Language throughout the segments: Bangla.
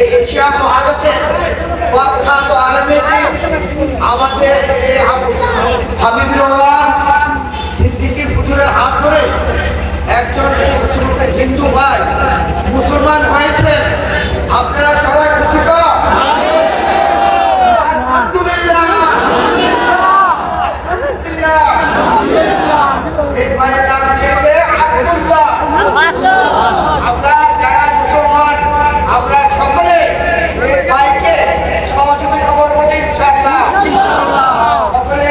এই এশিয়া মহাদেশে প্রখ্যাত আলমেদিন আমাদের হামিদুর রহমান সিদ্দিকী পুজুরের হাত ধরে একজন হিন্দু ভাই মুসলমান হয়েছেন। আপনারা সবাই খুশি তো আলহামদুলিল্লাহ আলহামদুলিল্লাহ এই ভাইয়ের নাম দিয়েছে আব্দুল্লাহ আমরা যারা মুসলমান আমরা সকলে এই ভাইকে সহযোগিতা করব ইনশাআল্লাহ সকলে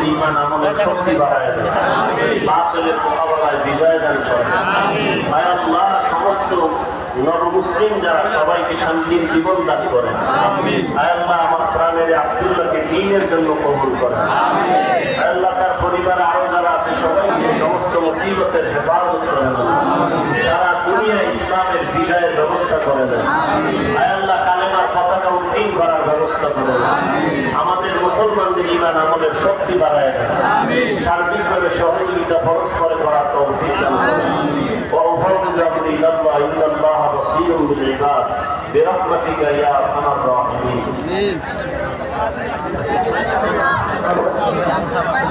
মুসলমানদের ইমান আমলের শক্তি বাড়ায় বাতিলের মোকাবেলায় বিজয় দান করেন আল্লাহ সমস্ত নরমুসলিম যারা সবাইকে শান্তির জীবন দান করেন। আল্লাহ আমার প্রাণের আব্দুল্লাহকে দিনের জন্য কবুল করেন। আল্লাহ তার পরিবারে আরও যারা আছে সবাইকে সমস্ত মুসিবতের হেফাজত করে দেন। সারা দুনিয়া ইসলামের বিজয়ের ব্যবস্থা করে দেন। আল্লাহ কালেমার পতাকা উত্তীন করার ব্যবস্থা করে দেন আমাদের মুসলমানদের ইমান আমলের শক্তি বাড়ায় দেন সার্বিকভাবে সহযোগিতা পরস্পরে করার তৌফিক দান করেন وأفوض أمري إلى الله إن الله بصير بالعباد برحمتك يا أرحم الراحمين আমরা